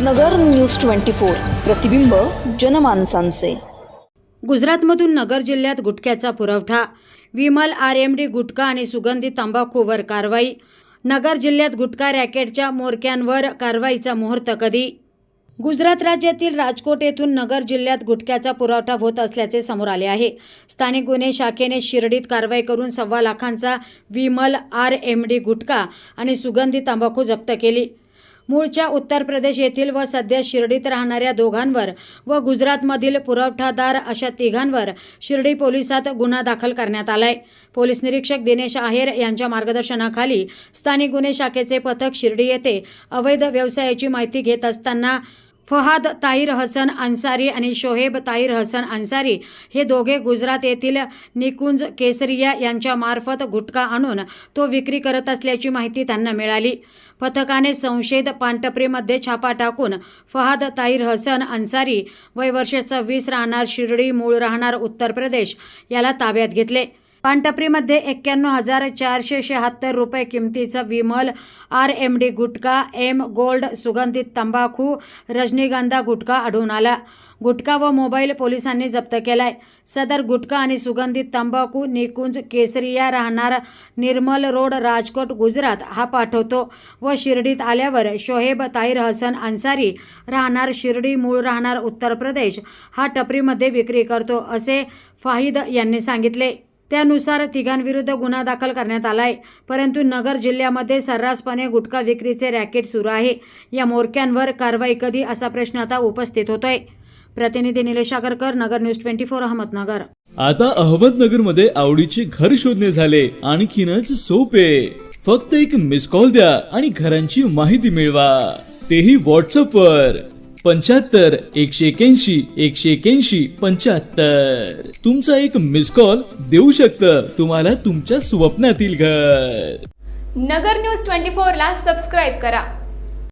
नगर news twenty four. प्रतिबिंब जनमानसांचे. गुजरातमधून नगर जिल्ह्यात गुटख्याचा पुरवठा. विमल आर एम डी गुटखा आणि सुगंधी तंबाखूवर कारवाई. नगर जिल्ह्यात गुटखा रॅकेटच्या मोरक्यांवर कारवाईचा मुहूर्त कधी? गुजरात राज्यातील राजकोट येथून नगर जिल्ह्यात गुटख्याचा पुरवठा होत असल्याचे समोर आले आहे. स्थानिक गुन्हे शाखेने शिर्डीत कारवाई करून सव्वा लाखांचा Vimal R M D gutkha आणि सुगंधी तंबाखू जप्त केली. मूळच्या उत्तर प्रदेश येथील व सध्या शिर्डीत राहणाऱ्या दोघांवर व गुजरातमधील पुरवठादार अशा तिघांवर शिर्डी पोलिसात गुन्हा दाखल करण्यात आलाय. पोलीस निरीक्षक दिनेश आहेर यांच्या मार्गदर्शनाखाली स्थानिक गुन्हे शाखेचे पथक शिर्डी येथे अवैध व्यवसायाची माहिती घेत असताना फहाद ताहिर हसन अन्सारी आणि शोहेब ताहिर हसन अन्सारी हे दोघे गुजरात येथील निकुंज केसरिया यांच्यामार्फत गुटखा आणून तो विक्री करत असल्याची माहिती त्यांना मिळाली. पथकाने संशयित पानटपरीमध्ये छापा टाकून फहाद ताहिर हसन अन्सारी वय वर्ष सव्वीस राहणार शिर्डी मूळ राहणार उत्तर प्रदेश याला ताब्यात घेतले. पानटपरीमध्ये एक्क्याण्णव हजार चारशे शहात्तर रुपये किमतीचा Vimal R M D gutkha M gold सुगंधित तंबाखू रजनीगंधा गुटखा आढळून आला. गुटखा व मोबाईल पोलिसांनी जप्त केलाय. सदर गुटखा आणि सुगंधित तंबाखू निकुंज केसरिया राहणार निर्मल रोड राजकोट गुजरात हा पाठवतो. व शिर्डीत आल्यावर शोहेब ताहिर हसन अन्सारी राहणार शिर्डी मूळ राहणार उत्तर प्रदेश हा टपरीमध्ये विक्री करतो असे फाहिद यांनी सांगितले. त्यानुसार तिघांविरुद्ध गुन्हा दाखल करण्यात आलाय. परंतु नगर जिल्ह्यामध्ये सर्रासपणे गुटखा विक्रीचे रॅकेट सुरू आहे. या मोरक्यांवर कारवाई कधी? असा प्रश्न आता उपस्थित होतोय. प्रतिनिधी Nilesh Agarkar Nagar news twenty four Ahmednagar. आता अहमदनगरमध्ये आवडीचे घर शोधणे झाले. आणखीनच सोपे. फक्त एक मिस कॉल द्या आणि घरांची माहिती मिळवा. तेही व्हॉट्सअप वर. पंच्याहत्तर एकशे एक्याऐंशी एकशे एक्याऐंशी पंच्याहत्तर. तुमचा एक मिस कॉल देऊ शकतं. तुम्हाला तुमच्या स्वप्नातील घर. नगर न्यूज ट्वेंटी फोर ला सबस्क्राईब करा.